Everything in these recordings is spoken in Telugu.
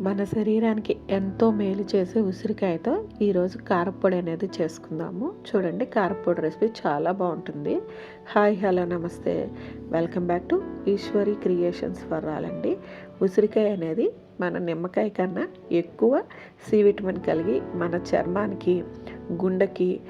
మన శరీరానికి ఎంతో మేలు చేసే ఉసిరికాయతో ఈరోజు కారపొడి అనేది చేసుకుందాము. చూడండి కారపొడి రెసిపీ చాలా బాగుంటుంది. హాయ్ హలో నమస్తే. Welcome back to Eshwari creations వర్రాలండి ఉసిరికాయ అనేది మన నిమ్మకాయ కన్నా ఎక్కువ సి విటమిన్ కలిగి మన చర్మానికి గుండెకి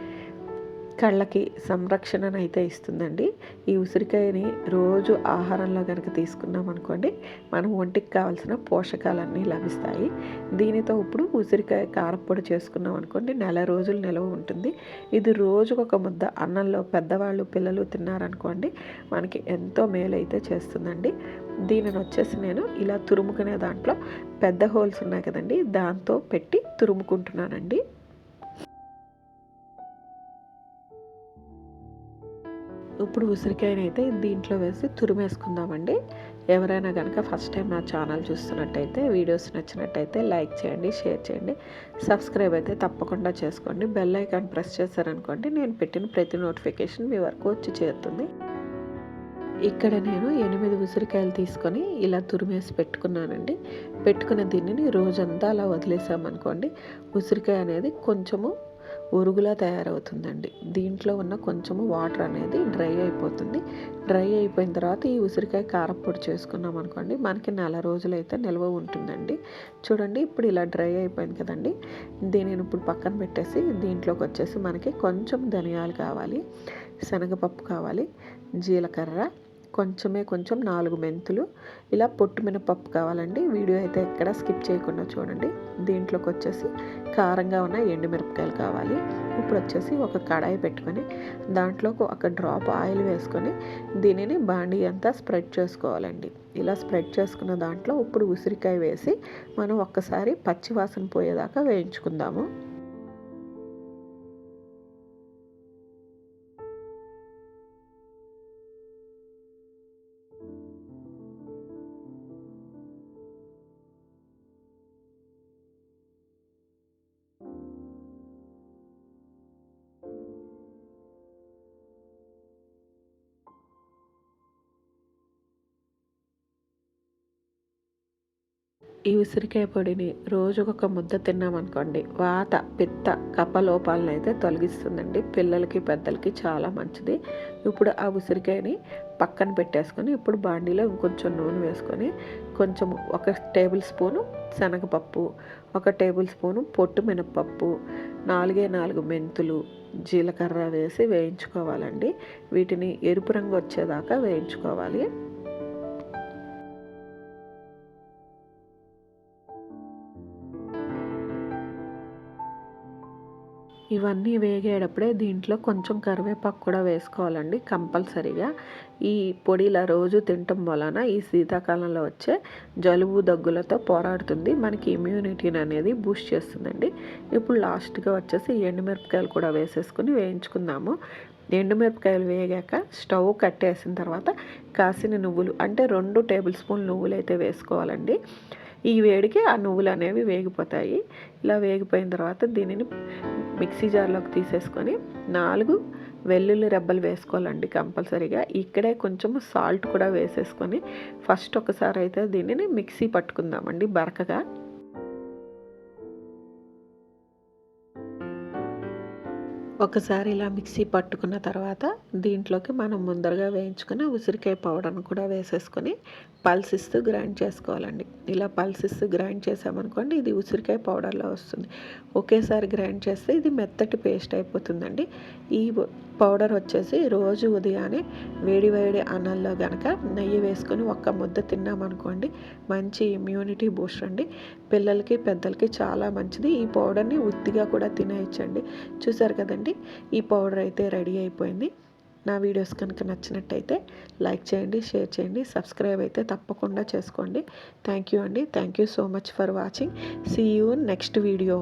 కళ్ళకి సంరక్షణను అయితే ఇస్తుందండి. ఈ ఉసిరికాయని రోజు ఆహారంలో కనుక తీసుకున్నాం అనుకోండి మనం ఒంటికి కావాల్సిన పోషకాలన్నీ లభిస్తాయి. దీనితో ఇప్పుడు ఉసిరికాయ కారపొడి చేసుకున్నాం అనుకోండి నెల రోజులు నిలవ ఉంటుంది. ఇది రోజుకు ఒక ముద్ద అన్నంలో పెద్దవాళ్ళు పిల్లలు తిన్నారనుకోండి మనకి ఎంతో మేలు అయితే చేస్తుందండి. దీనిని వచ్చేసి నేను ఇలా తురుముకునే దాంట్లో పెద్ద హోల్స్ ఉన్నాయి కదండి దాంతో పెట్టి తురుముకుంటున్నానండి. ఇప్పుడు ఉసిరికాయనైతే దీంట్లో వేసి తురిమేసుకుందామండి. ఎవరైనా కనుక ఫస్ట్ టైం నా ఛానల్ చూస్తున్నట్టయితే వీడియోస్ నచ్చినట్టయితే లైక్ చేయండి షేర్ చేయండి. సబ్స్క్రైబ్ అయితే తప్పకుండా చేసుకోండి. బెల్ ఐకాన్ ప్రెస్ చేశారనుకోండి నేను పెట్టిన ప్రతి నోటిఫికేషన్ మీ వరకు వచ్చి చేరుతుంది. ఇక్కడ నేను ఎనిమిది ఉసిరికాయలు తీసుకొని ఇలా తురిమేసి పెట్టుకున్నానండి. పెట్టుకున్న దీనిని రోజంతా అలా వదిలేసామనుకోండి ఉసిరికాయ అనేది కొంచెము ఉరుగులా తయారవుతుందండి. దీంట్లో ఉన్న కొంచెము వాటర్ అనేది డ్రై అయిపోతుంది. డ్రై అయిపోయిన తర్వాత ఈ ఉసిరికాయ కారపొడి చేసుకున్నాం అనుకోండి మనకి నెల రోజులైతే నిల్వ ఉంటుందండి. చూడండి ఇప్పుడు ఇలా డ్రై అయిపోయింది కదండి. దీనిని ఇప్పుడు పక్కన పెట్టేసి దీంట్లోకి వచ్చేసి మనకి కొంచెం ధనియాలు కావాలి శనగపప్పు కావాలి జీలకర్ర కొంచెమే కొంచెం నాలుగు మెంతులు. ఇలా పొట్టు మినపప్పు కావాలండి. వీడియో అయితే ఎక్కడ స్కిప్ చేయకుండా చూడండి. దీంట్లోకి వచ్చేసి కారంగా ఉన్న ఎండుమిరపకాయలు కావాలి. ఇప్పుడు వచ్చేసి ఒక కడాయి పెట్టుకొని దాంట్లోకి ఒక డ్రాప్ ఆయిల్ వేసుకొని దీనిని బాండీ అంతా స్ప్రెడ్ చేసుకోవాలండి. ఇలా స్ప్రెడ్ చేసుకున్న దాంట్లో ఇప్పుడు ఉసిరికాయ వేసి మనం ఒక్కసారి పచ్చివాసన పోయేదాకా వేయించుకుందాము. ఈ ఉసిరికాయ పొడిని రోజుకొక ముద్ద తిన్నామనుకోండి వాత పిత్త కపలోపాలను అయితే తొలగిస్తుందండి. పిల్లలకి పెద్దలకి చాలా మంచిది. ఇప్పుడు ఆ ఉసిరికాయని పక్కన పెట్టేసుకొని ఇప్పుడు బాండీలో ఇంకొంచెం నూనె వేసుకొని కొంచెం ఒక టేబుల్ స్పూను శనగపప్పు ఒక టేబుల్ స్పూను పొట్టు మినపప్పు నాలుగే నాలుగు మెంతులు జీలకర్ర వేసి వేయించుకోవాలండి. వీటిని ఎరుపు రంగు వచ్చేదాకా వేయించుకోవాలి. ఇవన్నీ వేగేటప్పుడే దీంట్లో కొంచెం కరివేపాకు కూడా వేసుకోవాలండి కంపల్సరీగా. ఈ పొడిలా రోజు తినటం వలన ఈ శీతాకాలంలో వచ్చే జలుబు దగ్గులతో పోరాడుతుంది. మనకి ఇమ్యూనిటీని అనేది బూస్ట్ చేస్తుందండి. ఇప్పుడు లాస్ట్గా వచ్చేసి ఎండుమిరపకాయలు కూడా వేసేసుకుని వేయించుకుందాము. ఎండుమిరపకాయలు వేగాక స్టవ్ కట్టేసిన తర్వాత కాసిన నువ్వులు అంటే రెండు టేబుల్ స్పూన్ నువ్వులు అయితే వేసుకోవాలండి. ఈ వేడికి ఆ నువ్వులు అనేవి వేగిపోతాయి. ఇలా వేగిపోయిన తర్వాత దీనిని మిక్సీ జార్లోకి తీసేసుకొని నాలుగు వెల్లుల్లి రెబ్బలు వేసుకోవాలండి కంపల్సరీగా. ఇక్కడే కొంచెం సాల్ట్ కూడా వేసేసుకొని ఫస్ట్ ఒకసారి అయితే దీనిని మిక్సీ పట్టుకుందామండి బరకగా. ఒకసారి ఇలా మిక్సీ పట్టుకున్న తర్వాత దీంట్లోకి మనం ముందరగా వేయించుకుని ఉసిరికాయ పౌడర్ను కూడా వేసేసుకొని పల్సిస్తూ గ్రైండ్ చేసుకోవాలండి. ఇలా పల్సిస్తూ గ్రైండ్ చేసామనుకోండి ఇది ఉసిరికాయ పౌడర్లో వస్తుంది. ఒకేసారి గ్రైండ్ చేస్తే ఇది మెత్తటి పేస్ట్ అయిపోతుందండి. ఈ పౌడర్ వచ్చేసి రోజు ఉదయాన్నే వేడి వేడి అన్నంలో కనుక నెయ్యి వేసుకొని ఒక్క ముద్ద తిన్నామనుకోండి మంచి ఇమ్యూనిటీ బూస్ట్ అండి. పిల్లలకి పెద్దలకి చాలా మంచిది. ఈ పౌడర్ని ఉత్తిగా కూడా తినేయచ్చండి. చూసారు కదండి ఈ పౌడర్ అయితే రెడీ అయిపోయింది. నా వీడియోస్ కనుక నచ్చినట్టయితే లైక్ చేయండి షేర్ చేయండి సబ్స్క్రైబ్ అయితే తప్పకుండా చేసుకోండి. థ్యాంక్ యూ అండి. Thank you so much for watching. See you next video